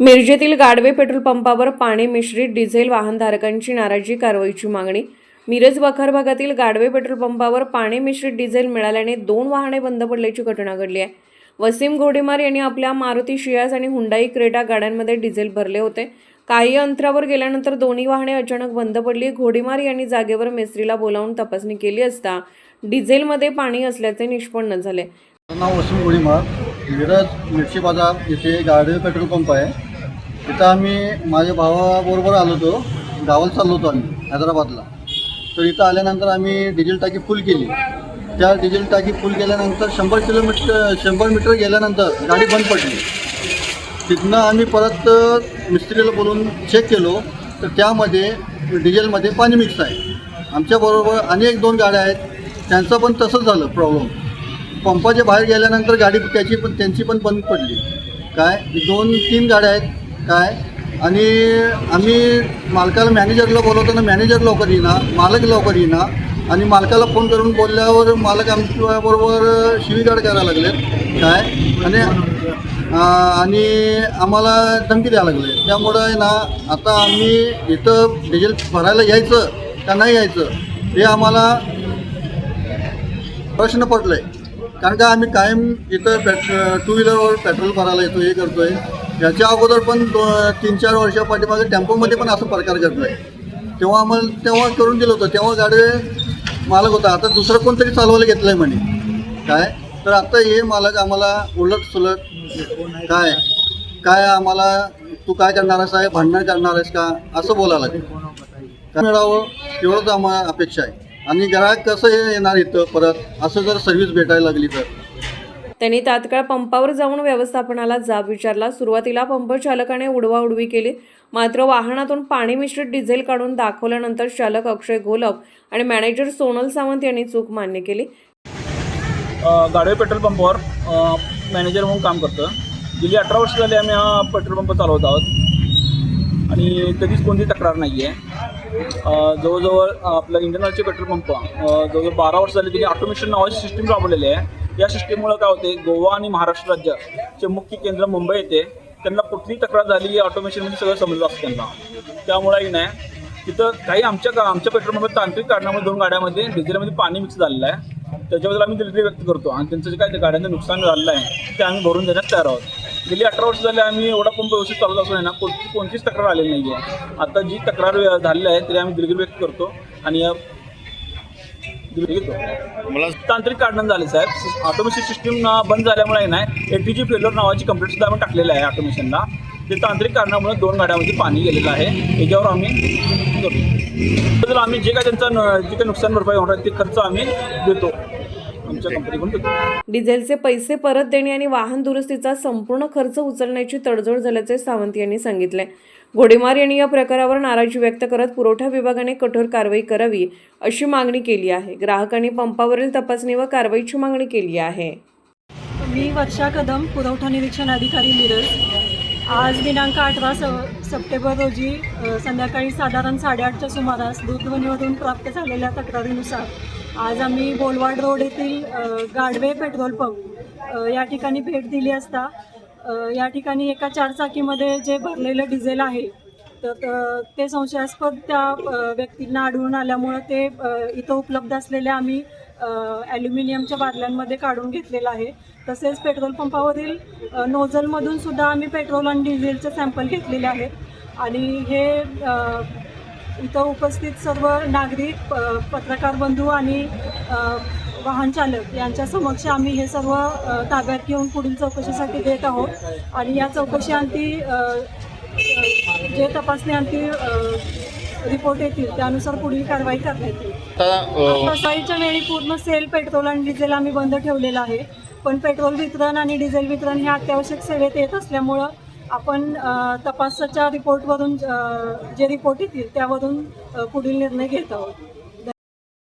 मिरजेतील गाडवे पेट्रोल पंपावर पाणी मिश्रित डिझेल वाहनधारकांची नाराजी कारवाईची मागणी. मिरज वखार भागातील गाडवे पेट्रोल पंपावर पाणी मिश्रित डिझेल मिळाल्याने दोन वाहने बंद पडल्याची घटना घडली आहे. वसीम घोडेमार यांनी आपल्या मारुती शियास आणि हुंडाई क्रेटा गाड्यांमध्ये डिझेल भरले होते. काही अंतरावर गेल्यानंतर दोन्ही वाहने अचानक बंद पडली. घोडेमार यांनी जागेवर मेस्त्रीला बोलावून तपासणी केली असता डिझेलमध्ये पाणी असल्याचे निष्पन्न झाले. नाव वसीम गोळीमार मिरज मिरची बाजार इथे गाडी पेट्रोल पंप आहे. तिथं आम्ही माझ्या भावाबरोबर आलो होतो. गावाला चाललो होतो आम्ही हैदराबादला. तर इथं आल्यानंतर आम्ही डिझेल टाकी फुल केली. त्या डिझेल टाकी फुल केल्यानंतर शंभर किलोमीटर शंभर मीटर गेल्यानंतर गाडी बंद पडली. तिथनं आम्ही परत मिस्त्रीला बोलून चेक केलो. तर त्यामध्ये डिझेलमध्ये पाणी मिक्स आहे. आमच्याबरोबर अनेक दोन गाड्या आहेत. त्यांचं पण तसंच झालं प्रॉब्लेम पंपाच्या बाहेर गेल्यानंतर गाडी त्याची पण त्यांची पण बंद पडली. काय? दोन तीन गाड्या आहेत. काय? आणि आम्ही मालकाला मॅनेजरला बोलवताना मॅनेजर लवकर येईना मालक लवकर येईना. आणि मालकाला फोन करून बोलल्यावर मालक आमच्याबरोबर शिवीगाड करायला लागले. काय? आणि आणि आम्हाला धमकी द्यायला लागले. त्यामुळं आहे ना आता आम्ही इथं डिझेल भरायला यायचं का नाही यायचं हे आम्हाला प्रश्न पडलं आहे कारण का आम्ही कायम इथं पेट टू व्हीलरवर पेट्रोल भरायला येतो हे करतो आहे याच्या अगोदर पण दो तीन चार वर्षा पाठीमागे टेम्पोमध्ये पण असं प्रकार घडलाय. तेव्हा आम्हाला तेव्हा करून दिलं होतं. तेव्हा गाडी मालक होता. आता दुसरं कोणतरी चालवायला घेतलं आहे म्हणे. काय? तर आता हे मालक आम्हाला उलट सुलट काय? काय आम्हाला तू काय करणार आहेस आहे भांडण करणार आहेस का? असं बोलायला काय मिळावं एवढंच आम्हाला अपेक्षा आहे. आणि ग्राहक कसं हे येणार इथं परत? असं जर सर्व्हिस भेटायला लागली तर? त्यांनी तात्काळ पंपावर जाऊन व्यवस्थापनाला जाब विचारला. सुरुवातीला पंप चालकाने उडवाउडवी केली. मात्र वाहनातून पाणी मिश्रित डिझेल काढून दाखवल्यानंतर चालक अक्षय घोलप आणि मॅनेजर सोनल सावंत यांनी चूक मान्य केली. गाडवे पेट्रोल पंपावर मॅनेजर म्हणून काम करतो गेली अठरा वर्ष झाली आम्ही हा पेट्रोल पंप चालवत आहोत. आणि कधीच कोणती तक्रार नाही आहे जवळजवळ आपलं इंडियन ऑइलचे पेट्रोल पंप जवळजवळ बारा वर्ष झाले तिथे ऑटोमेशन नावाची सिस्टीम राबवलेली आहे. या सिस्टीममुळे काय होते गोवा आणि महाराष्ट्र राज्याचे मुख्य केंद्र मुंबई येते. त्यांना कुठली तक्रार झाली ऑटोमेशनमध्ये सगळं समजलं असतं त्यांना. त्यामुळेही नाही तिथं काही आमच्या का आमच्या पेट्रोलमध्ये तांत्रिक कारणामुळे दोन गाड्यामध्ये डिझेलमध्ये पाणी मिक्स झालेलं आहे. त्याच्याबद्दल आम्ही दिलगिरी व्यक्त करतो आणि त्यांचं जे काय त्या गाड्यांचं नुकसान झालेलं आहे ते आम्ही भरून देण्यास तयार आहोत. गेली अठरा वर्ष झाले आम्ही एवढा पंप व्यवस्थित चालत असून ना कोणती कोणतीच तक्रार आलेली नाही आहे आता जी तक्रार वे- झालेली आहे तरी आम्ही दिलगिरी व्यक्त करतो आणि या मला तांत्रिक कारणानं झाले साहेब. ऑटोमेशन सिस्टीम बंद झाल्यामुळे नाही ए टी जी फेलर नावाची कंप्लेंट सुद्धा आम्ही टाकलेलं आहे ऑटोमेशनला ते तांत्रिक कारणामुळे दोन गाड्यामध्ये पाणी गेलेलं आहे. याच्यावर आम्ही करतो. तर आम्ही जे काय त्यांचा जे काही नुकसान भरपाई होणार ते खर्च आम्ही देतो. आमच्या कंपनीकडून देतो. डिझेलचे पैसे परत देणे आणि वाहन दुरुस्तीचा संपूर्ण खर्च उचलण्याची तडजोड झाल्याचे सावंत यांनी सांगितले. घोडेमार यांनी या प्रकारावर नाराजी व्यक्त करत पुरवठा विभागाने कठोर कारवाई करावी अशी मागणी केली आहे. ग्राहकांनी पंपावरील तपासणी व कारवाईची मागणी केली आहे. मी वर्षा कदम पुरवठा निरीक्षण अधिकारी मिरज. आज दिनांक अठरा स सप्टेंबर रोजी संध्याकाळी साधारण साडेआठच्या सुमारास दूरध्वनीवरून प्राप्त झालेल्या तक्रारीनुसार आज आम्ही बोलवाड रोड येथील गाडवे पेट्रोल पंप या ठिकाणी भेट दिली असता या ठिकाणी एका चारचाकीमध्ये जे भरलेलं डिझेल आहे तर ते संशयास्पद त्या व्यक्तींना आढळून आल्यामुळं ते इथं उपलब्ध असलेल्या आम्ही ॲल्युमिनियमच्या बादल्यांमध्ये काढून घेतलेलं आहे. तसेच पेट्रोल पंपावरील नोझलमधून सुद्धा आम्ही पेट्रोल आणि डिझेलचे सॅम्पल घेतलेले आहेत. आणि हे इथं उपस्थित सर्व नागरिक पत्रकार बंधू आणि वाहन चालक यांच्या समक्ष आम्ही हे सर्व ताब्यात घेऊन पुढील चौकशीसाठी देत आहोत. आणि या चौकशी अंती जे तपासणी अंती रिपोर्ट येतील त्यानुसार पुढील कारवाई करण्यात येईल. सकाळीच्या वेळी पूर्ण सेल पेट्रोल आणि डिझेल आम्ही बंद ठेवलेलं आहे. पण पेट्रोल वितरण आणि डिझेल वितरण हे अत्यावश्यक सेवेत येत असल्यामुळं आपण तपासाच्या रिपोर्टवरून जे रिपोर्ट येतील त्यावरून पुढील निर्णय घेत आहोत.